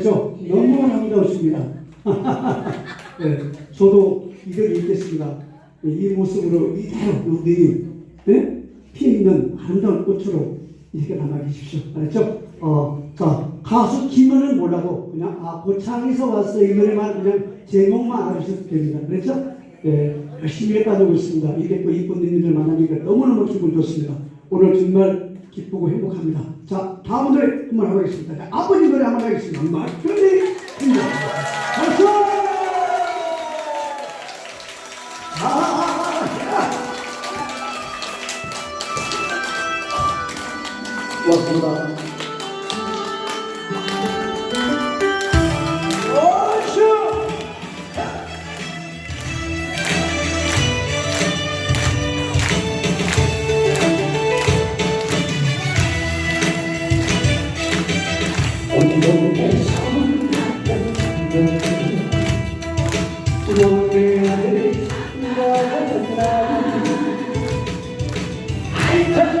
그래서 너무 아름다웠습니다. 네, 저도 이대로 있겠습니다. 네, 이 모습으로 이대로 우리 네? 피어 있는 아름다운 꽃으로 이렇게 남아 계십시오. 알았죠? 어, 자, 가수 김은은 몰라도 그냥 아 고창에서 왔어 이 노래만 그냥 제목만 알으셔도 됩니다. 그렇죠? 네, 열심히 빠지고 있습니다. 이게 또 이쁜 님들 만나니까 너무너무 기분 좋습니다. 오늘 정말 기쁘고 행복합니다. 자, 다음 노래 한번 하겠습니다. 자, 아버님 노래 한번 하겠습니다. 막걸리 힘들 박수! 아, 고맙습니다. 아버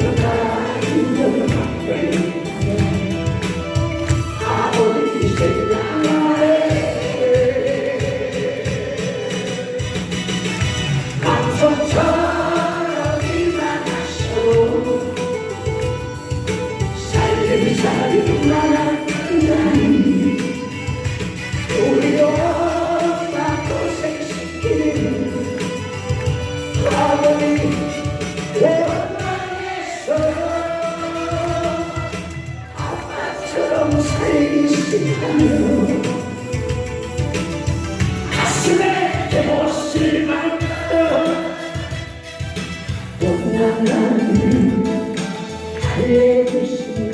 가슴에 내 옷을 만져 원망하는 달래주시는